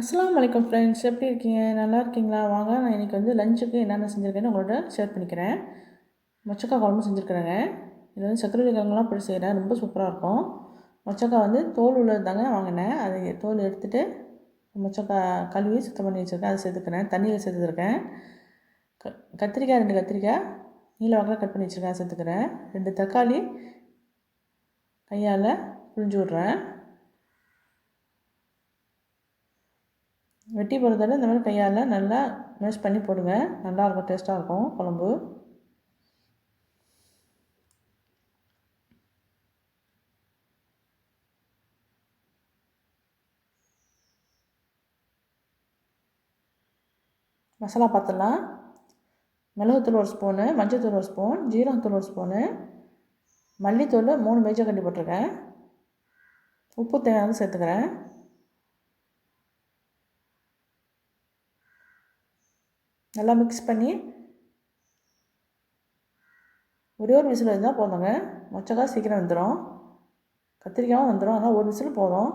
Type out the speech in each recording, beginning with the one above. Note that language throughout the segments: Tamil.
அஸ்லாம் வலைக்கம் ஃப்ரெண்ட்ஸ் எப்படி இருக்கீங்க? நல்லா இருக்கீங்களா? வாங்க நான் இன்றைக்கி வந்து லஞ்சுக்கு என்னென்ன செஞ்சுருக்கேன்னு உங்களோட ஷேர் பண்ணிக்கிறேன். மொச்சக்காய் குழம்பு செஞ்சுருக்குறேங்க. இது வந்து சக்கரை கிழங்குலாம் போட்டு செய்கிறேன் ரொம்ப சூப்பராக இருக்கும். மொச்சக்காய் வந்து தோல் உள்ளது தாங்க வாங்கினேன். அதை தோல் எடுத்துகிட்டு மொச்சக்காய் கழுவி சுத்தம் பண்ணி வச்சுருக்கேன். அதை சேர்த்துக்கிறேன். தண்ணியில் சேர்த்துருக்கேன். க கத்திரிக்காய் ரெண்டு கத்திரிக்காய் நீல வாக்கில் கட் பண்ணி வச்சுருக்கேன். சேர்த்துக்கிறேன். ரெண்டு தக்காளி கையால் புழிஞ்சு விட்றேன். வெட்டி போடுறதால இந்த மாதிரி கையால் நல்லா மேஷ் பண்ணி போடுங்க. நல்லாயிருக்கும் டேஸ்ட்டாக இருக்கும் குழம்பு. மசாலா பார்த்துடலாம் மிளகுத்தூள் ஒரு ஸ்பூனு மஞ்சள்தூள் ஒரு ஸ்பூன் ஜீரகத்தூள் ஒரு ஸ்பூனு மல்லித்தூள் மூணு மேஜர் கட்டி போட்டிருக்கேன். உப்பு தேவையான சேர்த்துக்கிறேன். நல்லா மிக்ஸ் பண்ணி ஒரே ஒரு விசில் இருந்தால் போதுங்க. மொச்சக்காய் சீக்கிரம் வந்துடும் கத்திரிக்காயும் வந்துடும் ஆனால் ஒரு விசில் போதும்.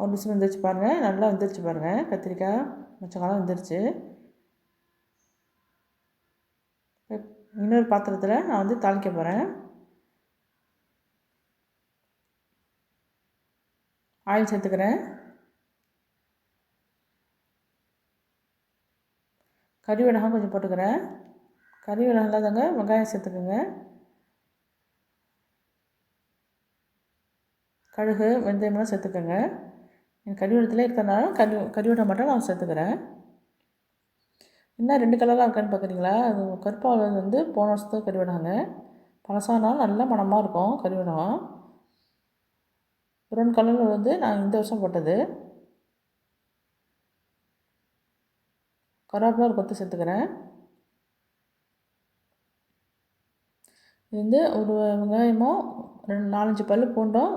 ஒரு விசில் வந்துருச்சு பாருங்கள் நல்லா வந்துருச்சு பாருங்கள் கத்திரிக்காய் மொச்சக்காய்லாம் வந்துருச்சு. இன்னொரு பாத்திரத்தில் நான் வந்து தாளிக்க போகிறேன் ஆயில் சேர்த்துக்கிறேன். கறி மிளகாய் கொஞ்சம் போட்டுக்கிறேன். கறி மிளகாய் தாங்க வெங்காயம் சேர்த்துக்கோங்க. கழுகு வெந்தயமெல்லாம் சேர்த்துக்கோங்க. என் கறிவடத்தில் இருக்கிறனால கறி கறி மட்டும் நான் சேர்த்துக்கிறேன். என்ன ரெண்டு கலராக இருக்கான்னு பார்க்குறீங்களா அது கருப்பாவில் வந்து போன வருஷத்துக்கு கறி பழசானாலும் நல்ல மனமாக இருக்கும் கறி விடம் ப்ரௌன் கலரில் வந்து நான் இந்த வருஷம் போட்டது. கருவேப்பிலை ஒரு கொத்து சேர்த்துக்கிறேன். இது வந்து ஒரு வெங்காயமும் ரெண்டு நாலஞ்சு பல் பூண்டும்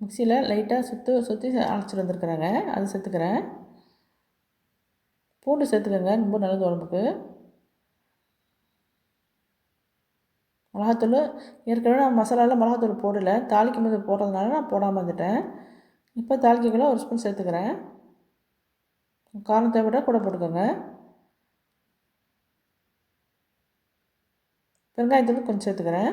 மிக்சியில் லைட்டாக சுற்று சுற்றி அரைச்சிட்டு வந்துருக்குறேங்க. அது சேர்த்துக்கிறேன். பூண்டு சேர்த்துக்கோங்க ரொம்ப நல்லது உடம்புக்கு. மிளகாத்தூள் ஏற்கனவே நான் மசாலாவில் மிளகாத்தூள் போடலை. தாளிக்கும் போது போடுறதுனால நான் போடாமல் வந்துட்டேன் இப்போ தாளிக்கக்குள்ள ஒரு ஸ்பூன் சேர்த்துக்கிறேன். காரம் விட கூட போட்டுக்கோங்க. பெருங்காயத்தூள் கொஞ்சம் சேர்த்துக்கிறேன்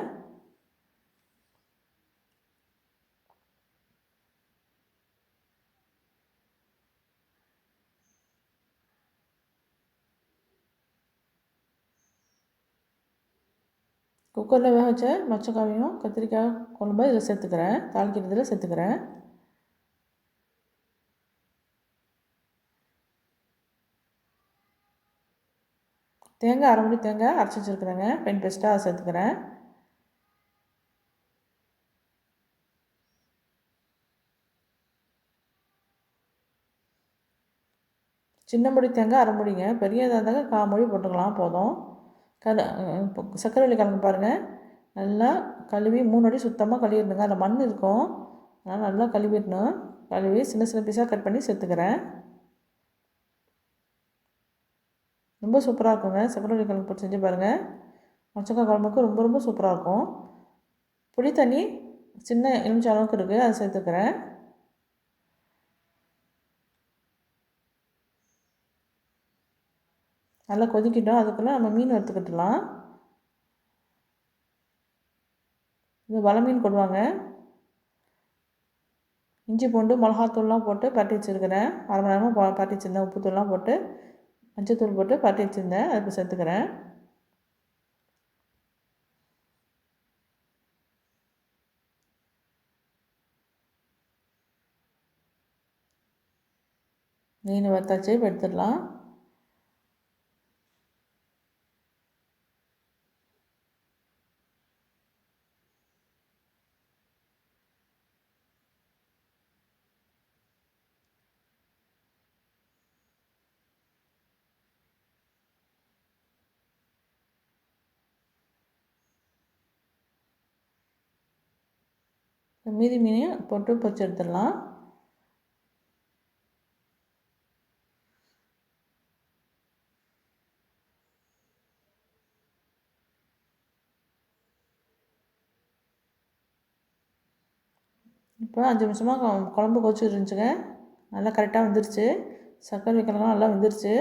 குக்கரில் வேக வச்ச மச்சக்காவையும் கத்திரிக்காய் குழம்பு இதில் சேர்த்துக்கிறேன். தாளிக்கிறதுல சேர்த்துக்கிறேன். தேங்காய் அரை மணி தேங்காய் அரைச்சி வச்சுருக்குறேங்க. பென் பேஸ்ட்டாக சேர்த்துக்கிறேன். சின்ன முடி தேங்காய் அரை மொழிங்க பெரியதாக இருந்தாங்க கால் மொழி போட்டுக்கலாம் போதும். கல சர்க்கரை கிழங்கு பாருங்கள் நல்லா கழுவி மூணு அடி சுத்தமாக கழுவிடணுங்க. அதில் மண் இருக்கும். அதனால் நல்லா கழுவிடணும். கழுவி சின்ன சின்ன பீஸாக கட் பண்ணி சேர்த்துக்கிறேன். ரொம்ப சூப்பராக இருக்குங்க. சக்கரை கிழங்கு போட்டு செஞ்சு பாருங்கள் மொச்சக்காய் குழம்புக்கு ரொம்ப ரொம்ப சூப்பராக இருக்கும். புளி தண்ணி சின்ன எலுமிச்ச அளவுக்கு இருக்குது அதை சேர்த்துக்கிறேன். நல்லா கொதிக்கிட்டோம். அதுக்குள்ளே நம்ம மீன் எடுத்துக்கிட்டலாம் இது வலை மீன் கொடுவாங்க இஞ்சி பூண்டு மிளகாத்தூள்லாம் போட்டு பரட்டி வச்சுருக்கிறேன். அரை மணி நேரமாக பரட்டி வச்சுருந்தேன். உப்புத்தூள்லாம் போட்டு மஞ்சத்தூள் போட்டு பரட்டி வச்சுருந்தேன். அதுக்கு சேர்த்துக்கிறேன். மீன் வறுத்தாச்சு இப்போ எடுத்துடலாம். மீதி மீனையும் போட்டு பொச்சு எடுத்துடலாம். இப்போ அஞ்சு நிமிஷமாக குழம்பு கொச்சு இருந்துச்சுங்க. நல்லா கரெக்டாக வந்துருச்சு. சர்க்கரை வைக்கலாம் நல்லா வந்துருச்சு.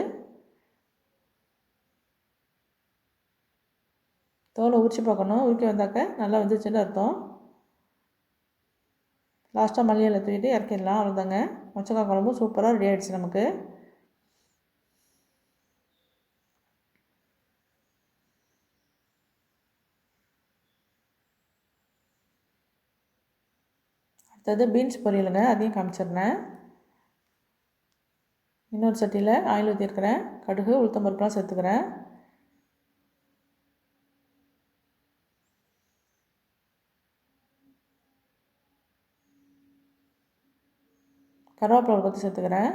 தோலை உரிச்சு பார்க்கணும். உரிக்க வந்தாக்க நல்லா வந்துருச்சுன்னு அர்த்தம். லாஸ்ட்டாக மல்லியில் தூக்கிட்டு இறக்கிடலாம். அவ்வளோதாங்க மொச்சக்காய் குழம்பு சூப்பராக ரெடி ஆகிடுச்சு நமக்கு. அடுத்தது பீன்ஸ் பொரியலுங்க. அதையும் காமிச்சிடுறேன். இன்னொரு சட்டியில் ஆயில் ஊற்றிருக்கிறேன் கடுகு உளுத்தம்பருப்புலாம் சேர்த்துக்கிறேன். கருவேப்பிலை கொத்து சேர்த்துக்கிறேன்.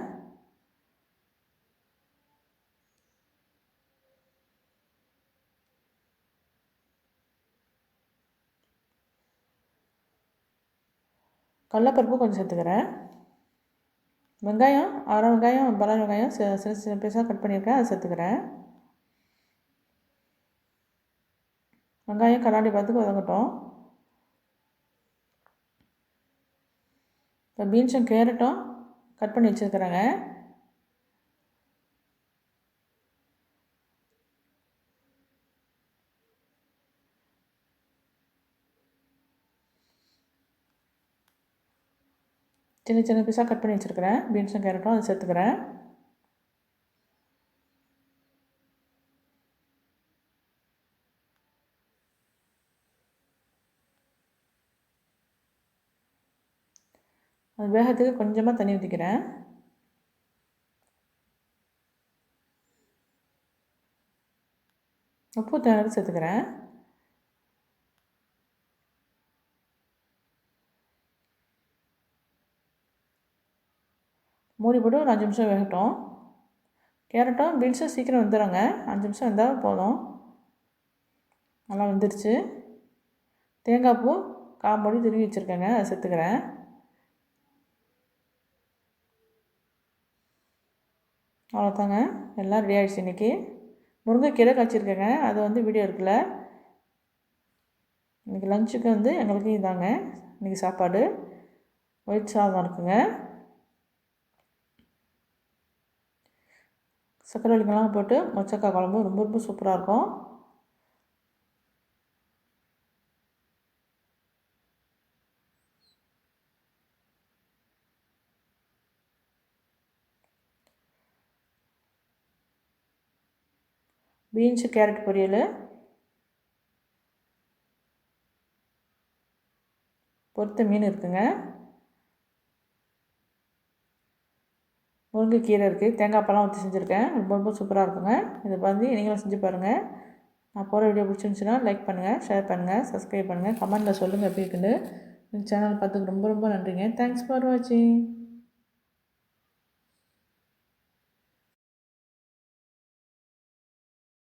கடலப்பருப்பு கொஞ்சம் சேர்த்துக்கிறேன். வெங்காயம் அரை வெங்காயம் பல வெங்காயம் சின்ன சின்ன பீஸாக கட் பண்ணியிருக்கேன் அதை சேர்த்துக்கிறேன். வெங்காயம் கண்ணாடி பார்த்துக்கு வதங்கட்டும். இப்போ பீன்ஸும் கேரட்டும். கட் பண்ணி வச்சுருக்குறேங்க. சின்ன சின்ன பீஸாக கட் பண்ணி வச்சுருக்கிறேன். பீன்ஸும் கேரட்டும் அதை சேர்த்துக்கிறேன். அது வேகத்துக்கு கொஞ்சமாக தண்ணி ஊற்றிக்கிறேன் உப்பு தேவை சேர்த்துக்கிறேன். மூடி போட்டு ஒரு அஞ்சு நிமிஷம் வேகட்டும். கேரட்டும் பீன்ஸும் சீக்கிரம் வந்துடுங்க அஞ்சு நிமிஷம் வந்தால் போதும். நல்லா வந்துடுச்சு தேங்காய் பூ காம்பொடி திருவி வச்சுருக்கேங்க. அதை சேர்த்துக்கிறேன். அவ்வளோதாங்க. எல்லாம் ரெடி ஆகிடுச்சு இன்றைக்கி முருங்கைக்கீரை காய்ச்சிருக்கேங்க. அது வந்து வீடியோ இருக்குல்ல? இன்றைக்கி லஞ்சுக்கு வந்து எங்களுக்கு இதாங்க. இன்றைக்கி சாப்பாடு. ஒயிட் சாதம் இருக்குங்க. சக்கரை வலிக்கெல்லாம் போட்டு மொச்சக்காய் குழம்பு ரொம்ப ரொம்ப சூப்பராக இருக்கும். பீன்ஸு கேரட் பொரியல். பொறுத்த மீன் இருக்குங்க. முருங்கைக்கீரை இருக்குது தேங்காய் பழம் ஊற்றி செஞ்சுருக்கேன். ரொம்ப ரொம்ப சூப்பராக இருக்குங்க. இதை வந்து நீங்களும் செஞ்சு பாருங்கள் நான் போகிற வீடியோ பிடிச்சிருந்துச்சுன்னா லைக் பண்ணுங்கள் ஷேர் பண்ணுங்கள் சப்ஸ்கிரைப் பண்ணுங்கள் கமெண்ட்டில் சொல்லுங்கள் எப்படி இருக்குன்னு. சேனல் பார்த்துக்கு ரொம்ப ரொம்ப நன்றிங்க. தேங்க்ஸ் ஃபார் வாட்சிங்